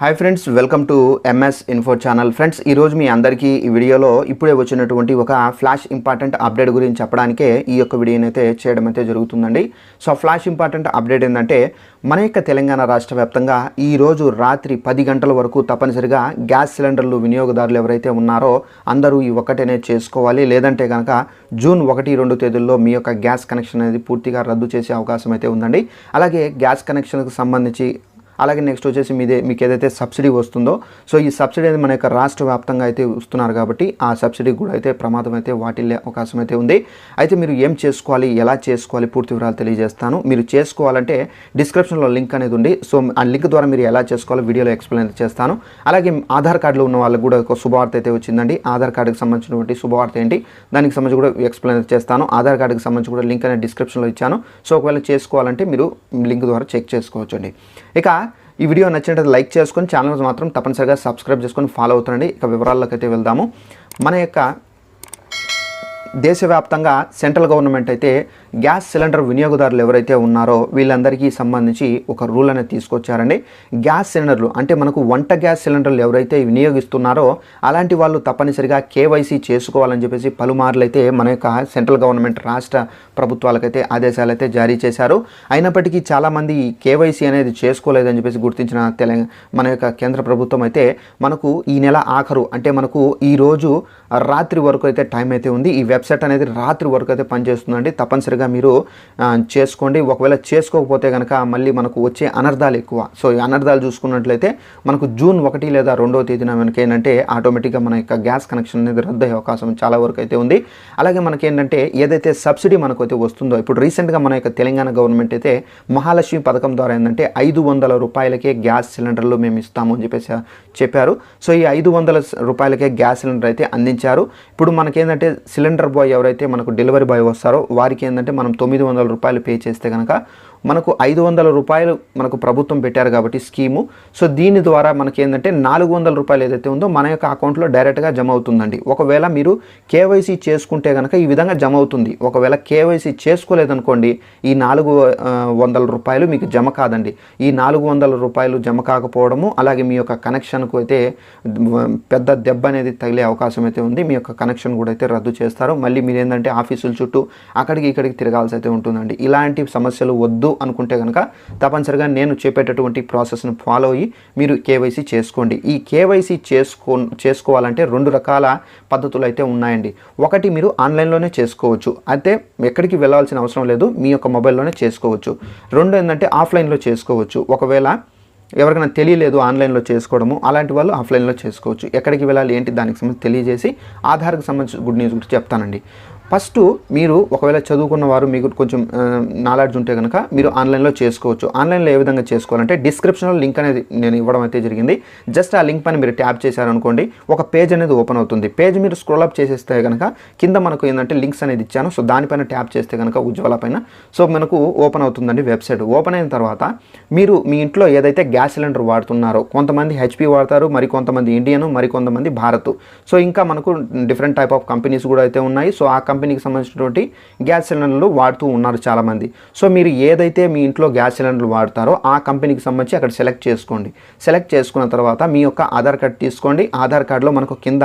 Hi friends welcome to MS info channel friends ఈరోజు మీ అందరికీ ఈ వీడియోలో ఇప్పుడే వచ్చినటువంటి ఒక ఫ్లాష్ ఇంపార్టెంట్ అప్డేట్ గురించి చెప్పడానికే ఈ యొక్క వీడియోని అయితే చేయడం అయితే జరుగుతుందండి. సో ఫ్లాష్ ఇంపార్టెంట్ అప్డేట్ ఏంటంటే మన యొక్క తెలంగాణ రాష్ట్ర వ్యాప్తంగా ఈరోజు రాత్రి పది గంటల వరకు తప్పనిసరిగా గ్యాస్ సిలిండర్లు వినియోగదారులు ఎవరైతే ఉన్నారో అందరూ ఈ ఒక్కటనే చేసుకోవాలి. లేదంటే కనుక జూన్ ఒకటి రెండు తేదీల్లో మీ యొక్క గ్యాస్ కనెక్షన్ అనేది పూర్తిగా రద్దు చేసే అవకాశం అయితే ఉందండి. అలాగే గ్యాస్ కనెక్షన్కు సంబంధించి అలాగే నెక్స్ట్ వచ్చేసి మీదే మీకు ఏదైతే సబ్సిడీ వస్తుందో సో ఈ సబ్సిడీ అనేది మన యొక్క రాష్ట్ర వ్యాప్తంగా అయితే ఇస్తున్నారు కాబట్టి ఆ సబ్సిడీ కూడా అయితే ప్రమాదం అయితే వాటిల్లే అవకాశం అయితే ఉంది. అయితే మీరు ఏం చేసుకోవాలి ఎలా చేసుకోవాలి పూర్తి వివరాలు తెలియజేస్తాను. మీరు చేసుకోవాలంటే డిస్క్రిప్షన్లో లింక్ అనేది ఉంది. సో ఆ లింక్ ద్వారా మీరు ఎలా చేసుకోవాలో వీడియోలో ఎక్స్ప్లెయిన్ చేస్తాను. అలాగే ఆధార్ కార్డులో ఉన్న వాళ్ళకి కూడా ఒక శుభవార్త అయితే వచ్చిందండి. ఆధార్ కార్డుకి సంబంధించినటువంటి శుభవార్త ఏంటి? దానికి సంబంధించి కూడా ఎక్స్ప్లెయిన్ చేస్తాను. ఆధార్ కార్డుకి సంబంధించి కూడా లింక్ అనేది డిస్క్రిప్షన్లో ఇచ్చాను. సో ఒకవేళ చేసుకోవాలంటే మీరు లింక్ ద్వారా చెక్ చేసుకోవచ్చు అండి ఇక ఈ వీడియో నచ్చినట్లయితే లైక్ చేసుకొని ఛానల్ మాత్రం తప్పనిసరిగా సబ్స్క్రైబ్ చేసుకొని ఫాలో అవుతుండండి. ఇక వివరాల్లోకి అయితే వెళ్దాము. మన యొక్క దేశవ్యాప్తంగా సెంట్రల్ గవర్నమెంట్ అయితే గ్యాస్ సిలిండర్ వినియోగదారులు ఎవరైతే ఉన్నారో వీళ్ళందరికీ సంబంధించి ఒక రూల్ అనేది తీసుకొచ్చారండి. గ్యాస్ సిలిండర్లు అంటే మనకు వంట గ్యాస్ సిలిండర్లు ఎవరైతే వినియోగిస్తున్నారో అలాంటి వాళ్ళు తప్పనిసరిగా కేవైసీ చేసుకోవాలని చెప్పేసి పలుమార్లు అయితే మన యొక్క సెంట్రల్ గవర్నమెంట్ రాష్ట్ర ప్రభుత్వాలకైతే ఆదేశాలు అయితే జారీ చేశారు. అయినప్పటికీ చాలామంది కేవైసీ అనేది చేసుకోలేదని చెప్పేసి గుర్తించిన తెలంగాణ మన యొక్క కేంద్ర ప్రభుత్వం అయితే మనకు ఈ నెల ఆఖరు అంటే మనకు ఈ రోజు రాత్రి వరకు అయితే టైం అయితే ఉంది. ఈ వెబ్సైట్ అనేది రాత్రి వరకు అయితే పనిచేస్తుందండి. తప్పనిసరిగా మీరు చేసుకోండి. ఒకవేళ చేసుకోకపోతే కనుక మళ్ళీ మనకు వచ్చే అనర్థాలు ఎక్కువ. సో ఈ అనర్థాలు చూసుకున్నట్లయితే మనకు జూన్ ఒకటి లేదా రెండవ తేదీన మనకి ఏంటంటే ఆటోమేటిక్గా మన యొక్క గ్యాస్ కనెక్షన్ అనేది రద్దు అయ్యే అవకాశం చాలా వరకు అయితే ఉంది. అలాగే మనకి ఏంటంటే ఏదైతే సబ్సిడీ మనకు అయితే వస్తుందో ఇప్పుడు రీసెంట్గా మన యొక్క తెలంగాణ గవర్నమెంట్ అయితే మహాలక్ష్మి పథకం ద్వారా ఏంటంటే ఐదు వందల రూపాయలకే గ్యాస్ సిలిండర్లు మేము ఇస్తాము అని చెప్పేసి చెప్పారు. సో ఈ ఐదు వందల రూపాయలకే గ్యాస్ సిలిండర్ అయితే అందించారు. ఇప్పుడు మనకేంటంటే సిలిండర్ బాయ్ ఎవరైతే మనకు డెలివరీ బాయ్ వస్తారో వారికి ఏంటంటే మనం తొమ్మిది వందల రూపాయలు పే చేస్తే కనుక మనకు ఐదు వందల రూపాయలు మనకు ప్రభుత్వం పెట్టారు కాబట్టి స్కీము. సో దీని ద్వారా మనకి ఏంటంటే నాలుగు వందల రూపాయలు ఏదైతే ఉందో మన యొక్క అకౌంట్లో డైరెక్ట్గా జమ అవుతుందండి. ఒకవేళ మీరు కేవైసీ చేసుకుంటే కనుక ఈ విధంగా జమ అవుతుంది. ఒకవేళ కేవైసీ చేసుకోలేదనుకోండి ఈ నాలుగు వందల రూపాయలు మీకు జమ కాదండి. ఈ నాలుగు వందల రూపాయలు జమ కాకపోవడము అలాగే మీ యొక్క కనెక్షన్కు అయితే పెద్ద దెబ్బ అనేది తగిలే అవకాశం అయితే ఉంది. మీ యొక్క కనెక్షన్ కూడా అయితే రద్దు చేస్తారు. మళ్ళీ మీరు ఏంటంటే ఆఫీసుల చుట్టూ అక్కడికి ఇక్కడికి తిరగాల్సి అయితే ఉంటుందండి. ఇలాంటి సమస్యలు వద్దు. అనుకుంటే కనుక తప్పనిసరిగా నేను చెప్పేటటువంటి ప్రాసెస్ను ఫాలో అయ్యి మీరు కేవైసీ చేసుకోండి. ఈ కేవైసీ చేసుకో చేసుకోవాలంటే రెండు రకాల పద్ధతులు అయితే ఉన్నాయండి. ఒకటి మీరు ఆన్లైన్లోనే చేసుకోవచ్చు. అయితే ఎక్కడికి వెళ్ళాల్సిన అవసరం లేదు. మీ యొక్క మొబైల్లోనే చేసుకోవచ్చు. రెండు ఏంటంటే ఆఫ్లైన్లో చేసుకోవచ్చు. ఒకవేళ ఎవరికైనా తెలియలేదు ఆన్లైన్లో చేసుకోవడము అలాంటి వాళ్ళు ఆఫ్లైన్లో చేసుకోవచ్చు. ఎక్కడికి వెళ్ళాలి ఏంటి దానికి సంబంధించి తెలియజేసి ఆధార్కి సంబంధించి గుడ్ న్యూస్ గురించి చెప్తానండి. ఫస్ట్ మీరు ఒకవేళ చదువుకున్న వారు మీకు కొంచెం నాలెడ్జ్ ఉంటే కనుక మీరు ఆన్లైన్లో చేసుకోవచ్చు. ఆన్లైన్లో ఏ విధంగా చేసుకోవాలంటే డిస్క్రిప్షన్లో లింక్ అనేది నేను ఇవ్వడం అయితే జరిగింది. జస్ట్ ఆ లింక్ పైన మీరు ట్యాప్ చేశారనుకోండి ఒక పేజ్ అనేది ఓపెన్ అవుతుంది. పేజ్ మీరు స్క్రోల్ అప్ చేసేస్తే కనుక కింద మనకు ఏంటంటే లింక్స్ అనేది ఇచ్చాను. సో దానిపైన ట్యాప్ చేస్తే కనుక ఉజ్వల పైన. సో మనకు ఓపెన్ అవుతుందండి వెబ్సైట్. ఓపెన్ అయిన తర్వాత మీరు మీ ఇంట్లో ఏదైతే గ్యాస్ సిలిండర్ వాడుతున్నారో కొంతమంది హెచ్పి వాడతారు మరి కొంతమంది ఇండియన్ మరి కొంతమంది భారత్. సో ఇంకా మనకు డిఫరెంట్ టైప్ ఆఫ్ కంపెనీస్ కూడా అయితే ఉన్నాయి. సో ఆ కంపెనీ కంపెనీకి సంబంధించినటువంటి గ్యాస్ సిలిండర్లు వాడుతూ ఉన్నారు చాలామంది. సో మీరు ఏదైతే మీ ఇంట్లో గ్యాస్ సిలిండర్లు వాడతారో ఆ కంపెనీకి సంబంధించి అక్కడ సెలెక్ట్ చేసుకోండి. సెలెక్ట్ చేసుకున్న తర్వాత మీ యొక్క ఆధార్ కార్డ్ తీసుకోండి. ఆధార్ కార్డులో మనకు కింద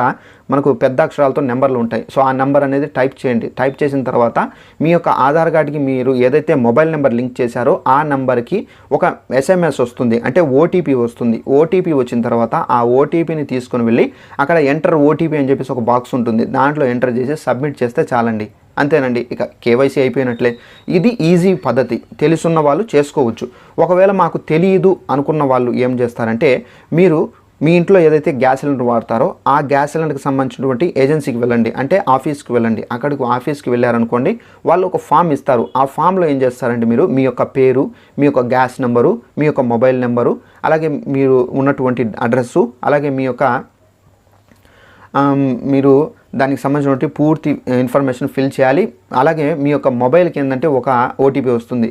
మనకు పెద్ద అక్షరాలతో నెంబర్లు ఉంటాయి. సో ఆ నెంబర్ అనేది టైప్ చేయండి. టైప్ చేసిన తర్వాత మీ యొక్క ఆధార్ కార్డ్కి మీరు ఏదైతే మొబైల్ నెంబర్ లింక్ చేశారో ఆ నెంబర్కి ఒక ఎస్ఎంఎస్ వస్తుంది. అంటే ఓటీపీ వస్తుంది. ఓటీపీ వచ్చిన తర్వాత ఆ ఓటీపీని తీసుకొని వెళ్ళి అక్కడ ఎంటర్ ఓటీపీ అని చెప్పేసి ఒక బాక్స్ ఉంటుంది. దాంట్లో ఎంటర్ చేసి సబ్మిట్ చేస్తే చాలా చాలండి. అంతేనండి. ఇక కేవైసీ అయిపోయినట్లే. ఇది ఈజీ పద్ధతి. తెలుసున్న వాళ్ళు చేసుకోవచ్చు. ఒకవేళ మాకు తెలియదు అనుకున్న వాళ్ళు ఏం చేస్తారంటే మీరు మీ ఇంట్లో ఏదైతే గ్యాస్ సిలిండర్ వాడతారో ఆ గ్యాస్ సిలిండర్కి సంబంధించినటువంటి ఏజెన్సీకి వెళ్ళండి. అంటే ఆఫీస్కి వెళ్ళండి. అక్కడికి ఆఫీస్కి వెళ్ళారనుకోండి వాళ్ళు ఒక ఫామ్ ఇస్తారు. ఆ ఫామ్లో ఏం చేస్తారంటే మీరు మీ యొక్క పేరు మీ యొక్క గ్యాస్ నెంబరు మీ యొక్క మొబైల్ నెంబరు అలాగే మీరు ఉన్నటువంటి అడ్రస్సు అలాగే మీ యొక్క మీరు దానికి సంబంధించినటువంటి పూర్తి ఇన్ఫర్మేషన్ ఫిల్ చేయాలి. అలాగే మీ యొక్క మొబైల్కి ఏంటంటే ఒక ఓటీపీ వస్తుంది.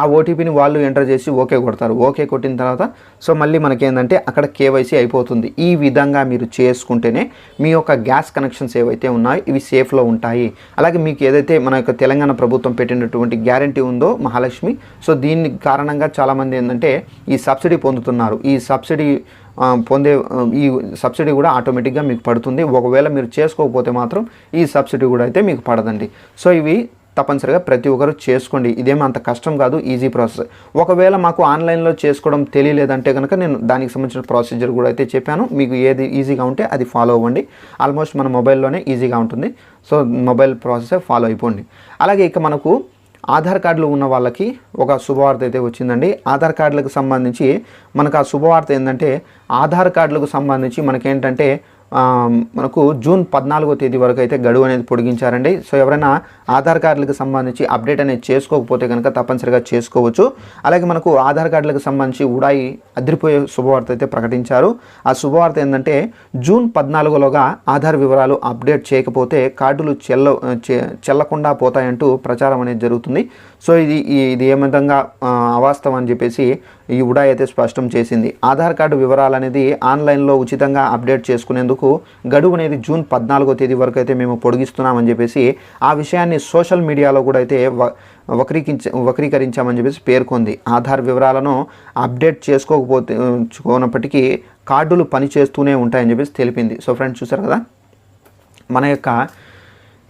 ఆ ఓటీపీని వాళ్ళు ఎంటర్ చేసి ఓకే కొడతారు. ఓకే కొట్టిన తర్వాత సో మళ్ళీ మనకేందంటే అక్కడ కేవైసీ అయిపోతుంది. ఈ విధంగా మీరు చేసుకుంటేనే మీ యొక్క గ్యాస్ కనెక్షన్స్ ఏవైతే ఉన్నాయో ఇవి సేఫ్లో ఉంటాయి. అలాగే మీకు ఏదైతే మన యొక్క తెలంగాణ ప్రభుత్వం పెట్టినటువంటి గ్యారంటీ ఉందో మహాలక్ష్మి సో దీని కారణంగా చాలామంది ఏంటంటే ఈ సబ్సిడీ పొందుతున్నారు. ఈ సబ్సిడీ పొందే ఈ సబ్సిడీ కూడా ఆటోమేటిక్గా మీకు పడుతుంది. ఒకవేళ మీరు చేసుకోకపోతే మాత్రం ఈ సబ్సిడీ కూడా అయితే మీకు పడదండి. సో ఇవి తప్పనిసరిగా ప్రతి ఒక్కరు చేసుకోండి. ఇదేమీ అంత కష్టం కాదు ఈజీ ప్రాసెస్ ఒకవేళ మాకు ఆన్లైన్లో చేసుకోవడం తెలియలేదంటే కనుక నేను దానికి సంబంధించిన ప్రొసీజర్ కూడా అయితే చెప్పాను. మీకు ఏది ఈజీగా ఉంటే అది ఫాలో అవ్వండి. ఆల్మోస్ట్ మన మొబైల్లోనే ఈజీగా ఉంటుంది. సో మొబైల్ ప్రాసెస్ ఫాలో అయిపోండి. అలాగే ఇక మనకు ఆధార్ కార్డులు ఉన్న వాళ్ళకి ఒక శుభవార్త అయితే వచ్చిందండి. ఆధార్ కార్డులకు సంబంధించి మనకు ఆ శుభవార్త ఏంటంటే ఆధార్ కార్డులకు సంబంధించి మనకేంటంటే మనకు జూన్ పద్నాలుగో తేదీ వరకు అయితే గడువు అనేది పొడిగించారండి. సో ఎవరైనా ఆధార్ కార్డులకు సంబంధించి అప్డేట్ అనేది చేసుకోకపోతే కనుక తప్పనిసరిగా చేసుకోవచ్చు. అలాగే మనకు ఆధార్ కార్డులకు సంబంధించి ఉడాయి అదిరిపోయే శుభవార్త అయితే ప్రకటించారు. ఆ శుభవార్త ఏంటంటే జూన్ పద్నాలుగులోగా ఆధార్ వివరాలు అప్డేట్ చేయకపోతే కార్డులు చెల్ల చె- చెల్లకుండా పోతాయంటూ ప్రచారం అనేది జరుగుతుంది. సో ఇది ఇది ఏ విధంగా అవాస్తవం అని చెప్పేసి ఈ ఉడా అయితే స్పష్టం చేసింది. ఆధార్ కార్డు వివరాలు అనేది ఆన్లైన్లో ఉచితంగా అప్డేట్ చేసుకునేందుకు గడువు అనేది జూన్ పద్నాలుగో తేదీ వరకు అయితే మేము పొడిగిస్తున్నామని చెప్పేసి ఆ విషయాన్ని సోషల్ మీడియాలో కూడా అయితే వక్రీకించ వక్రీకరించ వక్రీకరించామని చెప్పేసి పేర్కొంది. ఆధార్ వివరాలను అప్డేట్ చేసుకోకపోతే చూనప్పటికీ కార్డులు పనిచేస్తూనే ఉంటాయని చెప్పేసి తెలిపింది. సో ఫ్రెండ్స్ చూసారు కదా? మన యొక్క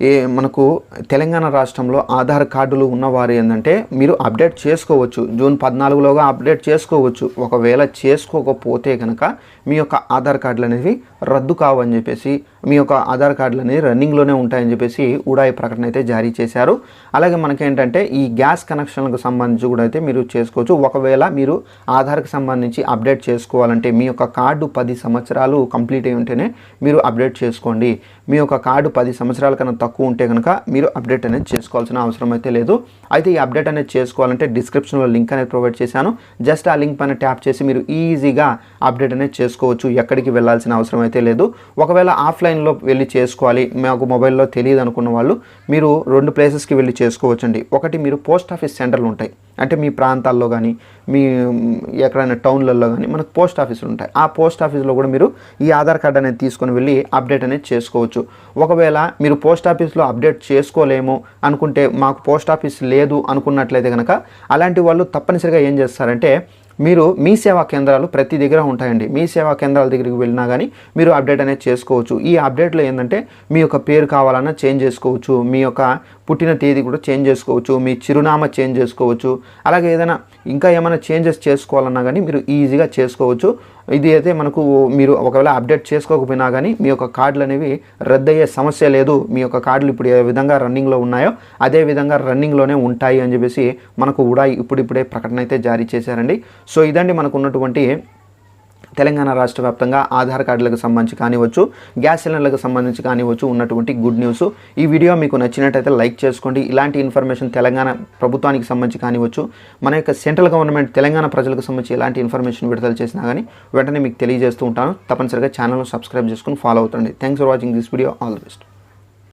ఏ మనకు తెలంగాణ రాష్ట్రంలో ఆధార్ కార్డులు ఉన్నవారు ఏంటంటే మీరు అప్డేట్ చేసుకోవచ్చు. జూన్ పద్నాలుగులోగా అప్డేట్ చేసుకోవచ్చు. ఒకవేళ చేసుకోకపోతే కనుక మీ యొక్క ఆధార్ కార్డులు అనేవి రద్దు కావని చెప్పేసి మీ యొక్క ఆధార్ కార్డులు అనేవి రన్నింగ్లోనే ఉంటాయని చెప్పేసి ఉడాయి ప్రకటన అయితే జారీ చేశారు. అలాగే మనకేంటంటే ఈ గ్యాస్ కనెక్షన్లకు సంబంధించి కూడా అయితే మీరు చేసుకోవచ్చు. ఒకవేళ మీరు ఆధార్కి సంబంధించి అప్డేట్ చేసుకోవాలంటే మీ యొక్క కార్డు పది సంవత్సరాలు కంప్లీట్ అయి ఉంటేనే మీరు అప్డేట్ చేసుకోండి. మీ యొక్క కార్డు పది సంవత్సరాల కన్నా తక్కువ ఉంటే కనుక మీరు అప్డేట్ అనేది చేసుకోవాల్సిన అవసరం అయితే లేదు. అయితే ఈ అప్డేట్ అనేది చేసుకోవాలంటే డిస్క్రిప్షన్లో లింక్ అనేది ప్రొవైడ్ చేశాను. జస్ట్ ఆ లింక్ పైన ట్యాప్ చేసి మీరు ఈజీగా అప్డేట్ అనేది చేసుకోవచ్చు. ఎక్కడికి వెళ్ళాల్సిన అవసరం అయితే లేదు. ఒకవేళ ఆఫ్లైన్ ఆన్లైన్లో వెళ్ళి చేసుకోవాలి. మాకు మొబైల్లో తెలియదు అనుకున్న వాళ్ళు మీరు రెండు ప్లేసెస్కి వెళ్ళి చేసుకోవచ్చండి. ఒకటి మీరు పోస్ట్ ఆఫీస్ సెంటర్లు ఉంటాయి. అంటే మీ ప్రాంతాల్లో కానీ మీ ఎక్కడైనా టౌన్లలో కానీ మనకు పోస్ట్ ఆఫీసులు ఉంటాయి. ఆ పోస్ట్ ఆఫీస్లో కూడా మీరు ఈ ఆధార్ కార్డ్ అనేది తీసుకొని వెళ్ళి అప్డేట్ అనేది చేసుకోవచ్చు. ఒకవేళ మీరు పోస్ట్ ఆఫీస్లో అప్డేట్ చేసుకోలేము అనుకుంటే మాకు పోస్ట్ ఆఫీస్ లేదు అనుకున్నట్లయితే కనుక అలాంటి వాళ్ళు తప్పనిసరిగా ఏం చేస్తారంటే మీరు మీ సేవా కేంద్రాలు ప్రతి దగ్గర ఉంటాయండి. మీ సేవా కేంద్రాల దగ్గరికి వెళ్ళినా కానీ మీరు అప్డేట్ అనేది చేసుకోవచ్చు. ఈ అప్డేట్లో ఏంటంటే మీ యొక్క పేరు కావాలన్నా చేంజ్ చేసుకోవచ్చు. మీ యొక్క పుట్టిన తేదీ కూడా చేంజ్ చేసుకోవచ్చు. మీ చిరునామా చేంజ్ చేసుకోవచ్చు. అలాగే ఏదైనా ఇంకా ఏమైనా చేంజెస్ చేసుకోవాలన్నా కానీ మీరు ఈజీగా చేసుకోవచ్చు. ఇది అయితే మనకు మీరు ఒకవేళ అప్డేట్ చేసుకోకపోయినా కానీ మీ యొక్క కార్డులు అనేవి రద్దయ్యే సమస్య లేదు. మీ యొక్క కార్డులు ఇప్పుడు ఏ విధంగా రన్నింగ్లో ఉన్నాయో అదే విధంగా రన్నింగ్లోనే ఉంటాయి అని చెప్పేసి మనకు కూడా ఇప్పుడిప్పుడే ప్రకటన అయితే జారీ చేశారండి. సో ఇదండి మనకు ఉన్నటువంటి తెలంగాణ రాష్ట్ర వ్యాప్తంగా ఆధార్ కార్డులకు సంబంధించి కానివచ్చు గ్యాస్ సిలిండర్లకు సంబంధించి కానివచ్చు ఉన్నటువంటి గుడ్ న్యూస్. ఈ వీడియో మీకు నచ్చినట్టయితే లైక్ చేసుకోండి. ఇలాంటి ఇన్ఫర్మేషన్ తెలంగాణ ప్రభుత్వానికి సంబంధించి కానివచ్చు మన యొక్క సెంట్రల్ గవర్నమెంట్ తెలంగాణ ప్రజలకు సంబంధించి ఎలాంటి ఇన్ఫర్మేషన్ విడుదల చేసినా కానీ వెంటనే మీకు తెలియజేస్తూ ఉంటాను. తప్పనిసరిగా ఛానల్ను సబ్స్క్రైబ్ చేసుకుని ఫాలో అవుతుంది thanks for watching this video all the best